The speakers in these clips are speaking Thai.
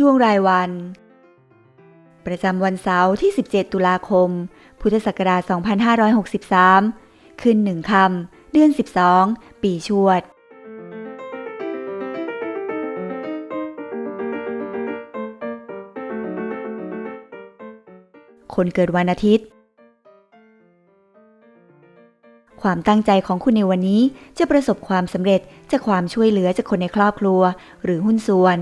ดวงรายวัน ประจำวันเสาร์ที่ 17 ตุลาคม พุทธศักราช 2563 ขึ้นหนึ่งคำ เดือน 12 ปีชวด คนเกิดวันอาทิตย์ ความตั้งใจของคุณในวันนี้จะประสบความสำเร็จจากความช่วยเหลือจากคนในครอบครัว หรือหุ้นส่วน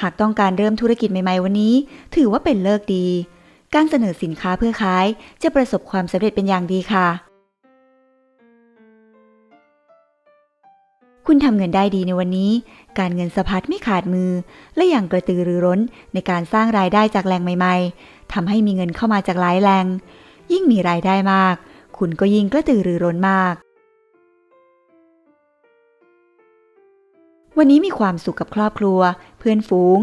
หากต้องการเริ่มธุรกิจใหม่ๆวันนี้ ถือว่าเป็นเลิกดี การเสนอสินค้าเพื่อขายจะประสบความสำเร็จเป็นอย่างดีค่ะ คุณทำเงินได้ดีในวันนี้ การเงินสะพัดไม่ขาดมือ และอย่างกระตือรือร้นในการสร้างรายได้จากแหล่งใหม่ๆทำให้มีเงินเข้ามาจากหลายแหล่งยิ่งมีรายได้มาก คุณก็ยิ่งกระตือรือร้นมาก วันนี้มีความสุขกับครอบครัว พื่อนฝูง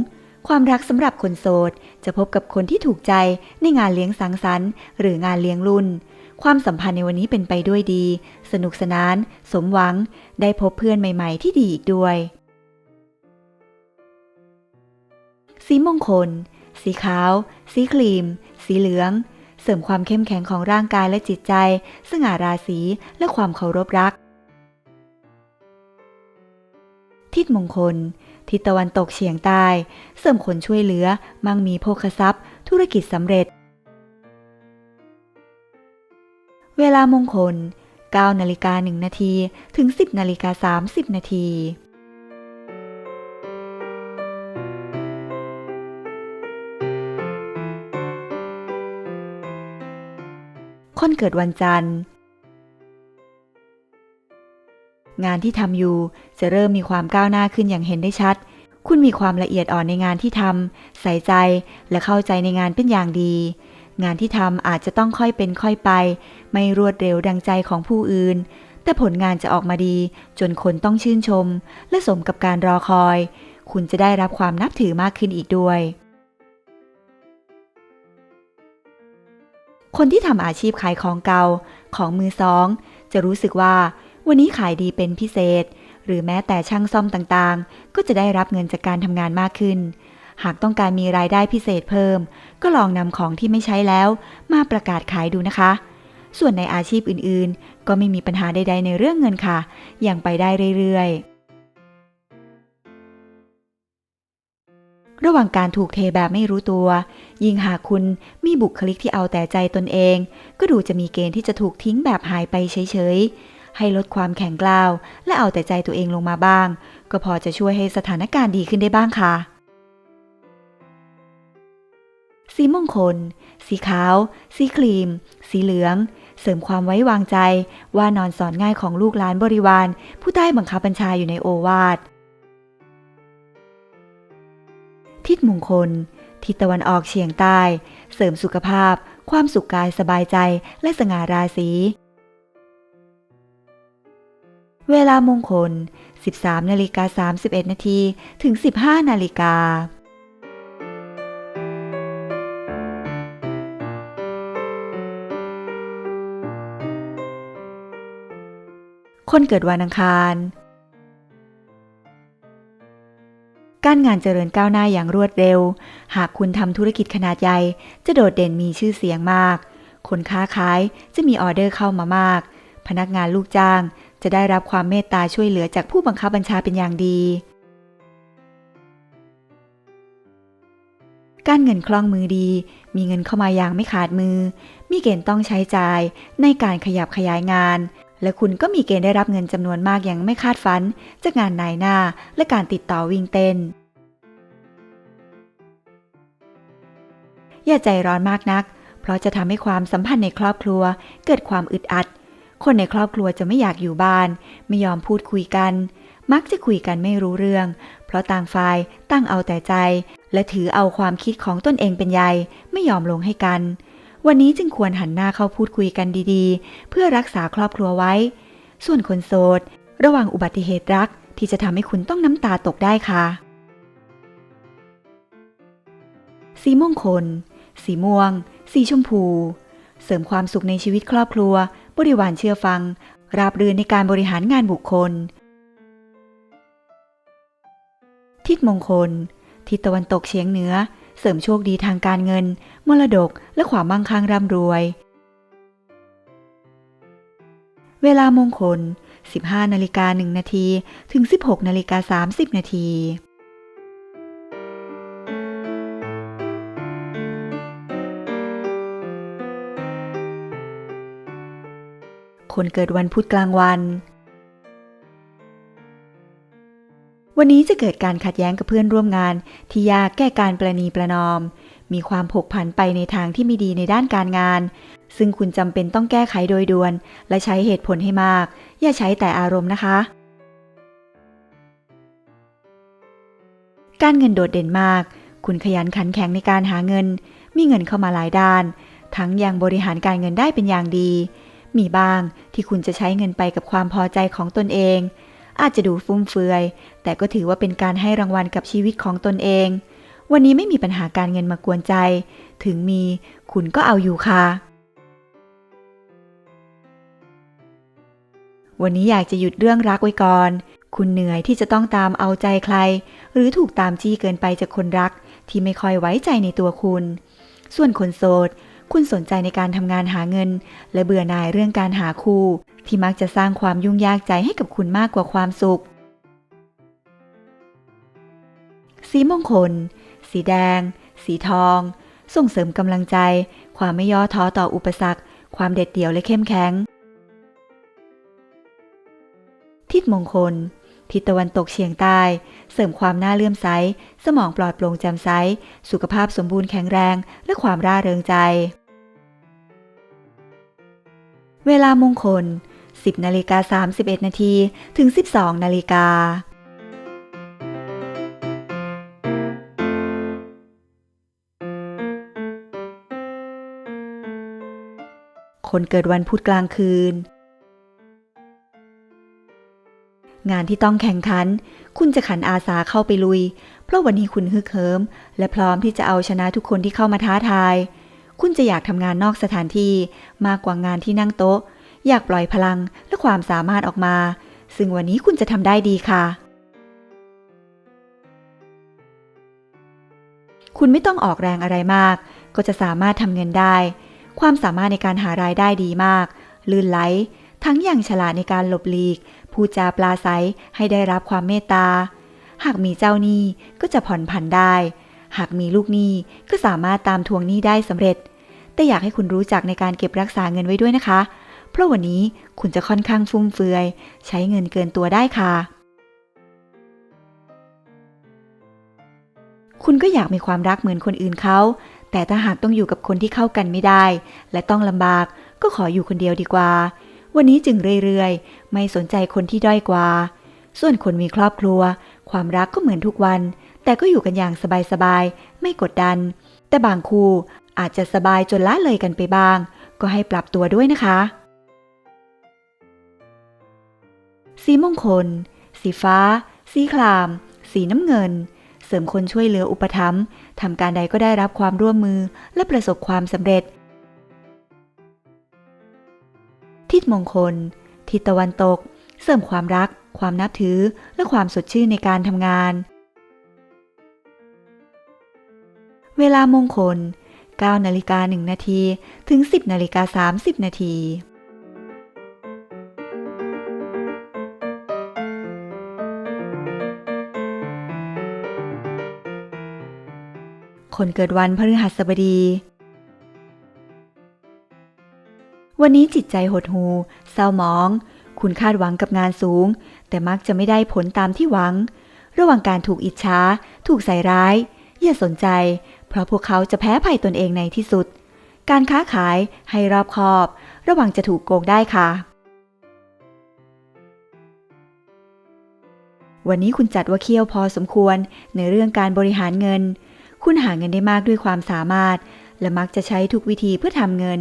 ความรักสำหรับคนโสด จะพบกับคนที่ถูกใจในงานเลี้ยงสังสรรค์ หรืองานเลี้ยงรุ่น ความสัมพันธ์ในวันนี้เป็นไปด้วยดี สนุกสนาน สมหวัง ได้พบเพื่อนใหม่ ๆ ที่ดีอีกด้วยสีมงคล สีขาว สีครีม สีเหลือง เสริมความเข้มแข็งของร่างกายและจิตใจ สง่าราศีและความเคารพรัก ทิศมงคล ทิศตะวันตกเฉียงใต้ เสริมคนช่วยเหลือ มั่งมีโภคทรัพย์ ธุรกิจสำเร็จ เวลามงคล 9นาฬิกา1นาทีถึง 10นาฬิกา30นาทีคนเกิดวันจันทร์ งานที่ทำอยู่จะเริ่มมีความก้าวหน้าขึ้นอย่างเห็นได้ชัด คุณมีความละเอียดอ่อนในงานที่ทำใส่ใจและเข้าใจในงานเป็นอย่างดี งานที่ทำอาจจะต้องค่อยเป็นค่อยไป ไม่รวดเร็วดังใจของผู้อื่น แต่ผลงานจะออกมาดี จนคนต้องชื่นชม และสมกับการรอคอย คุณจะได้รับความนับถือมากขึ้นอีกด้วยคนที่ทำอาชีพขายของเก่าของมือสอง จะรู้สึกว่า วันนี้ขายดีเป็นพิเศษ หรือแม้แต่ช่างซ่อมต่างๆ ก็จะได้รับเงินจากการทำงานมากขึ้น หากต้องการมีรายได้พิเศษเพิ่ม ก็ลองนำของที่ไม่ใช้แล้ว มาประกาศขายดูนะคะ ส่วนในอาชีพอื่นๆ ก็ไม่มีปัญหาใด ๆ ในเรื่องเงินค่ะ ยังไปได้เรื่อยๆระหว่างการถูกเทแบบไม่รู้ตัว ยิ่งหากคุณมีบุคลิกที่เอาแต่ใจตนเอง ก็ดูจะมีเกณฑ์ที่จะถูกทิ้งแบบหายไปเฉยๆ ให้ลดความแข็งกร้าว และเอาแต่ใจตัวเองลงมาบ้าง ก็พอจะช่วยให้สถานการณ์ดีขึ้นได้บ้างค่ะ สีมงคล สีขาว สีครีม สีเหลือง เสริมความไว้วางใจ ว่านอนสอนง่ายของลูกหลานบริวาร ผู้ใต้บังคับบัญชาอยู่ในโอวาท ทิศมงคล ทิศตะวันออกเฉียงใต้ เสริมสุขภาพ ความสุขกายสบายใจและสง่าราศี เวลามงคล 13นาฬิกา31นาทีถึง 15นาฬิกาคนเกิดวันอังคาร การงานเจริญก้าวหน้าอย่างรวดเร็ว หากคุณทำธุรกิจขนาดใหญ่ จะโดดเด่นมีชื่อเสียงมาก คนค้าขายจะมีออเดอร์เข้ามามาก พนักงานลูกจ้าง จะได้รับความเมตตาช่วยเหลือจากผู้บังคับบัญชาเป็นอย่างดี การเงินคล่องมือดี มีเงินเข้ามาอย่างไม่ขาดมือ มีเกณฑ์ต้องใช้จ่ายในการขยับขยายงาน และคุณก็มีเกณฑ์ได้รับเงินจำนวนมากอย่างไม่คาดฝัน จากงานนายหน้าและการติดต่อวิ่งเต้นอย่าใจร้อนมากนัก เพราะจะทำให้ความสัมพันธ์ในครอบครัว เกิดความอึดอัด คนในครอบครัวจะไม่อยากอยู่บ้าน ไม่ยอมพูดคุยกัน มักจะคุยกันไม่รู้เรื่อง เพราะต่างฝ่ายตั้งเอาแต่ใจ และถือเอาความคิดของตนเองเป็นใหญ่ไม่ยอมลงให้กัน วันนี้จึงควรหันหน้าเข้าพูดคุยกันดีๆ เพื่อรักษาครอบครัวไว้ ส่วนคนโสด ระวังอุบัติเหตุรักที่จะทำให้คุณต้องน้ำตาตกได้ค่ะ สีมงคล สีม่วง สีชมพู เสริมความสุขในชีวิตครอบครัว บริวารเชื่อฟัง ราบรื่นในการบริหารงานบุคคล ทิศมงคล ทิศตะวันตกเฉียงเหนือ เสริมโชคดีทางการเงิน มรดกและความมั่งคั่งร่ำรวย เวลามงคล 15นาฬิกา1นาทีถึง 16นาฬิกา30นาที คนเกิดวันพุธกลางวัน วันนี้จะเกิดการขัดแย้งกับเพื่อนร่วมงาน ที่ยากแก้การประนีประนอม มีความผกผันไปในทางที่ไม่ดีในด้านการงาน ซึ่งคุณจำเป็นต้องแก้ไขโดยด่วน และใช้เหตุผลให้มาก อย่าใช้แต่อารมณ์นะคะ การเงินโดดเด่นมาก คุณขยันขันแข็งในการหาเงิน มีเงินเข้ามาหลายด้านทั้งยังบริหารการเงินได้เป็นอย่างดี มีบ้างที่คุณจะใช้เงินไปกับความพอใจของตนเอง อาจจะดูฟุ่มเฟือย แต่ก็ถือว่าเป็นการให้รางวัลกับชีวิตของตนเอง วันนี้ไม่มีปัญหาการเงินมากวนใจ ถึงมีคุณก็เอาอยู่ค่ะ วันนี้อยากจะหยุดเรื่องรักไว้ก่อน คุณเหนื่อยที่จะต้องตามเอาใจใคร หรือถูกตามจี้เกินไปจากคนรักที่ไม่ค่อยไว้ใจในตัวคุณ ส่วนคนโสด คุณสนใจในการทำงานหาเงิน และเบื่อหน่ายเรื่องการหาคู่ที่มักจะสร้างความยุ่งยากใจให้กับคุณมากกว่าความสุข สีมงคล สีแดง สีทอง ส่งเสริมกำลังใจ ความไม่ย่อท้อต่ออุปสรรค ความเด็ดเดี่ยวและเข้มแข็ง ทิศมงคล ทิศตะวันตกเฉียงใต้ เสริมความน่าเลื่อมใส สมองปลอดโปร่งแจ่มใส สุขภาพสมบูรณ์แข็งแรง และความร่าเริงใจ เวลามงคล 10นาฬิกา31นาทีถึง 12นาฬิกาคนเกิดวันพุธกลางคืน งานที่ต้องแข่งขัน คุณจะขันอาสาเข้าไปลุย เพราะวันนี้คุณฮึกเหิม และพร้อมที่จะเอาชนะทุกคนที่เข้ามาท้าทาย คุณจะอยากทำงานนอกสถานที่ มากกว่างานที่นั่งโต๊ะ อยากปล่อยพลังและความสามารถออกมา ซึ่งวันนี้คุณจะทำได้ดีค่ะ คุณไม่ต้องออกแรงอะไรมาก ก็จะสามารถทำเงินได้ ความสามารถในการหารายได้ดีมาก ลื่นไหล ทั้งอย่างฉลาดในการหลบหลีก พูดจาปลาใสให้ได้รับความเมตตา หากมีเจ้าหนี้ก็จะผ่อนผันได้หากมีลูกหนี้ก็สามารถตามทวงหนี้ได้สำเร็จ แต่อยากให้คุณรู้จักในการเก็บรักษาเงินไว้ด้วยนะคะ เพราะวันนี้คุณจะค่อนข้างฟุ่มเฟือย ใช้เงินเกินตัวได้ค่ะ คุณก็อยากมีความรักเหมือนคนอื่นเขา แต่ถ้าหากต้องอยู่กับคนที่เข้ากันไม่ได้ และต้องลำบาก ก็ขออยู่คนเดียวดีกว่า วันนี้จึงเรื่อยๆ ไม่สนใจคนที่ด้อยกว่า ส่วนคนมีครอบครัว ความรักก็เหมือนทุกวัน แต่ก็อยู่กันอย่างสบายๆ ไม่กดดันแต่บางคู่ อาจจะสบายจนละเลยกันไปบ้าง ก็ให้ปรับตัวด้วยนะคะ สีมงคล สีฟ้า สีคราม สีน้ำเงิน เสริมคนช่วยเหลืออุปถัมภ์ทำการใดก็ได้รับความร่วมมือและประสบความสำเร็จ ทิศมงคล ทิศตะวันตก เสริมความรัก ความนับถือ และความสดชื่นในการทำงานเวลามงคล 9นาฬิกา1นาทีถึง 10นาฬิกา30นาทีคนเกิดวันพฤหัสบดี วันนี้จิตใจหดหูเศร้าหมอง คุณคาดหวังกับงานสูง แต่มักจะไม่ได้ผลตามที่หวัง ระหว่างการถูกอิจฉา ถูกใส่ร้าย อย่าสนใจ เพราะพวกเขาจะแพ้ภัยตนเองในที่สุด การค้าขายให้รอบคอบ ระวังจะถูกโกงได้ค่ะ วันนี้คุณจัดว่าเคี่ยวพอสมควรในเรื่องการบริหารเงิน คุณหาเงินได้มากด้วยความสามารถ และมักจะใช้ทุกวิธีเพื่อทำเงิน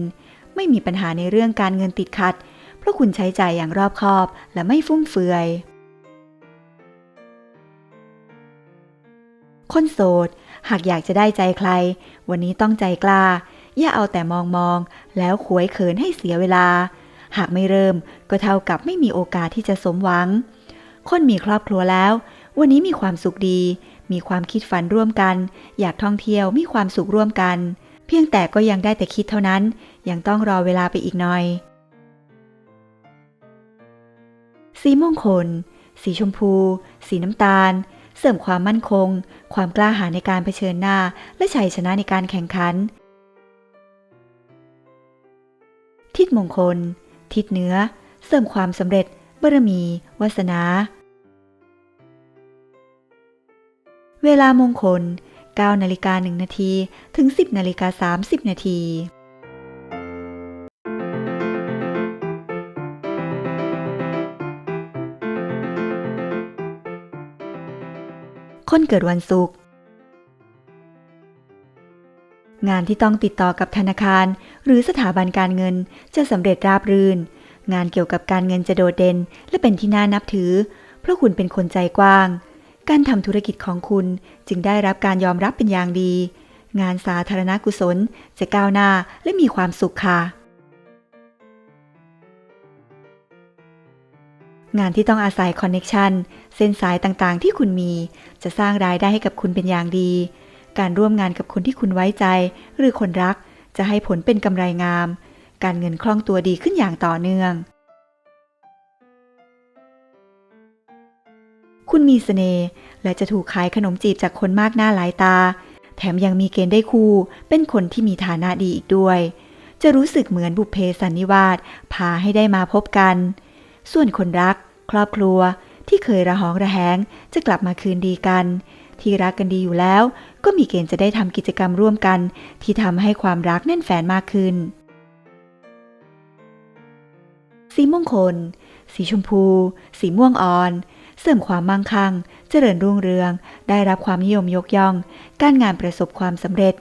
ไม่มีปัญหาในเรื่องการเงินติดขัด เพราะคุณใช้จ่ายอย่างรอบคอบและไม่ฟุ่มเฟือย คนโสด หากอยากจะได้ใจใคร วันนี้ต้องใจกล้า อย่าเอาแต่มองมอง แล้วขวยเขินให้เสียเวลา หากไม่เริ่มก็เท่ากับไม่มีโอกาสที่จะสมหวัง คนมีครอบครัวแล้ว วันนี้มีความสุขดี มีความคิดฝันร่วมกัน อยากท่องเที่ยวมีความสุขร่วมกัน เพียงแต่ก็ยังได้แต่คิดเท่านั้น ยังต้องรอเวลาไปอีกหน่อย สีมงคล สีชมพู สีน้ำตาล เสริมความมั่นคง ความกล้าหาญในการเผชิญหน้า และชัยชนะในการแข่งขัน ทิศมงคล ทิศเหนือเสริมความสำเร็จบารมีวาสนา เวลามงคล9นาฬิกา1นาทีถึง 10นาฬิกา30นาที คนเกิดวันศุกร์งานที่ต้องติดต่อกับธนาคาร หรือสถาบันการเงินจะสำเร็จราบรื่น งานเกี่ยวกับการเงินจะโดดเด่นและเป็นที่น่านับถือ เพราะคุณเป็นคนใจกว้าง การทำธุรกิจของคุณจึงได้รับการยอมรับเป็นอย่างดี งานสาธารณกุศลจะก้าวหน้าและมีความสุขค่ะ งานที่ต้องอาศัยคอนเน็ชันเส้นสายต่างๆ ที่คุณมี จะสร้างรายได้ให้กับคุณเป็นอย่างดี การร่วมงานกับคนที่คุณไว้ใจ หรือคนรัก จะให้ผลเป็นกำไรงาม การเงินคล่องตัวดีขึ้นอย่างต่อเนื่อง คุณมีเสน่ห์และจะถูกขายขนมจีบจากคนมากหน้าหลายตา แถมยังมีเกณฑ์ได้คู่ เป็นคนที่มีฐานะดีอีกด้วย จะรู้สึกเหมือนบุพเพสันนิวาสพาให้ได้มาพบกัน ส่วนคนรัก ครอบครัวที่เคยระหองระแหงจะกลับมาคืนดีกัน ที่รักกันดีอยู่แล้ว ก็มีเกณฑ์จะได้ทำกิจกรรมร่วมกัน ที่ทำให้ความรักแน่นแฟนมากขึ้น สีมงคล สีชมพู สีม่วงอ่อน เสริมความมั่งคั่ง เจริญรุ่งเรือง ได้รับความนิยมยกย่อง การงานประสบความสำเร็จ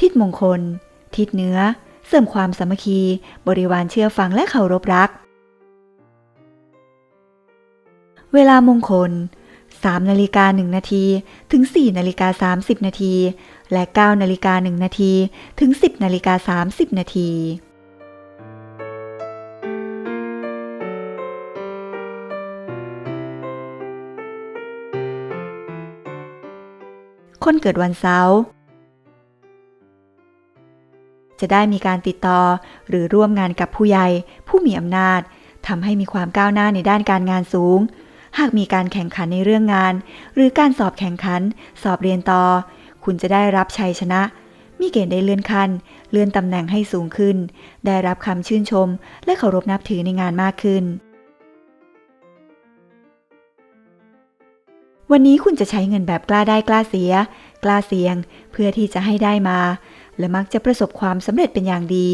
ทิศมงคล ทิศเหนือ เสริมความสามัคคี บริวารเชื่อฟังและเคารพรัก เวลามงคล 3นาฬิกา1นาทีถึง 4นาฬิกา30นาทีและ 9นาฬิกา1นาทีถึง 10นาฬิกา30นาทีคนเกิดวันเสาร์ จะได้มีการติดต่อ หรือร่วมงานกับผู้ใหญ่ ผู้มีอำนาจทำให้มีความก้าวหน้าในด้านการงานสูง หากมีการแข่งขันในเรื่องงาน หรือการสอบแข่งขัน สอบเรียนต่อ คุณจะได้รับชัยชนะ มีเกณฑ์ได้เลื่อนขั้น เลื่อนตำแหน่งให้สูงขึ้น ได้รับคำชื่นชม และเคารพนับถือในงานมากขึ้น วันนี้คุณจะใช้เงินแบบกล้าได้กล้าเสีย กล้าเสี่ยง เพื่อที่จะให้ได้มา และมักจะประสบความสำเร็จเป็นอย่างดี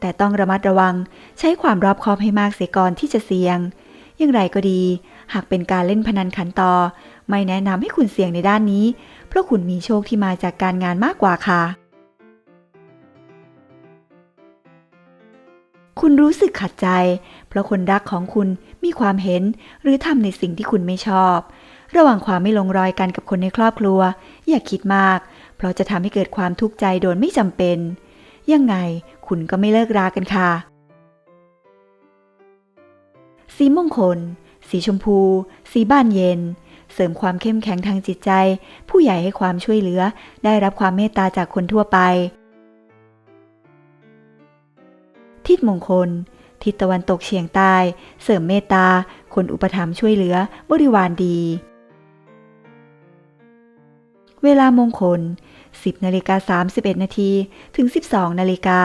แต่ต้องระมัดระวังใช้ความรอบคอบให้มากเสียก่อนที่จะเสี่ยง อย่างไรก็ดี หากเป็นการเล่นพนันขันต่อ ไม่แนะนำให้คุณเสี่ยงในด้านนี้ เพราะคุณมีโชคที่มาจากการงานมากกว่าค่ะ คุณรู้สึกขัดใจ เพราะคนรักของคุณมีความเห็นหรือทำในสิ่งที่คุณไม่ชอบ ระหว่างความไม่ลงรอยกันกับคนในครอบครัว อย่าคิดมาก เพราะจะทำให้เกิดความทุกข์ใจโดยไม่จำเป็น ยังไงคุณก็ไม่เลิกรากันค่ะ สีมงคล สีชมพู สีบ้านเย็น เสริมความเข้มแข็งทางจิตใจ ผู้ใหญ่ให้ความช่วยเหลือ ได้รับความเมตตาจากคนทั่วไป ทิศมงคล ทิศตะวันตกเฉียงใต้ เสริมเมตตา คนอุปถัมภ์ช่วยเหลือ บริวารดี เวลามงคล 10นาฬิกา31นาทีถึง 12นาฬิกา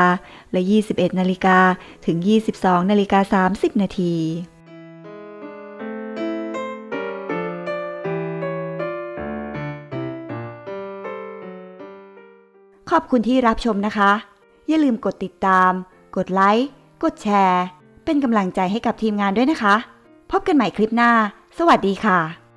และ 21นาฬิกาถึง 22นาฬิกา30นาทีขอบคุณที่รับชมนะคะ อย่าลืมกดติดตาม กดไลค์ กดแชร์ เป็นกำลังใจให้กับทีมงานด้วยนะคะ พบกันใหม่คลิปหน้า สวัสดีค่ะ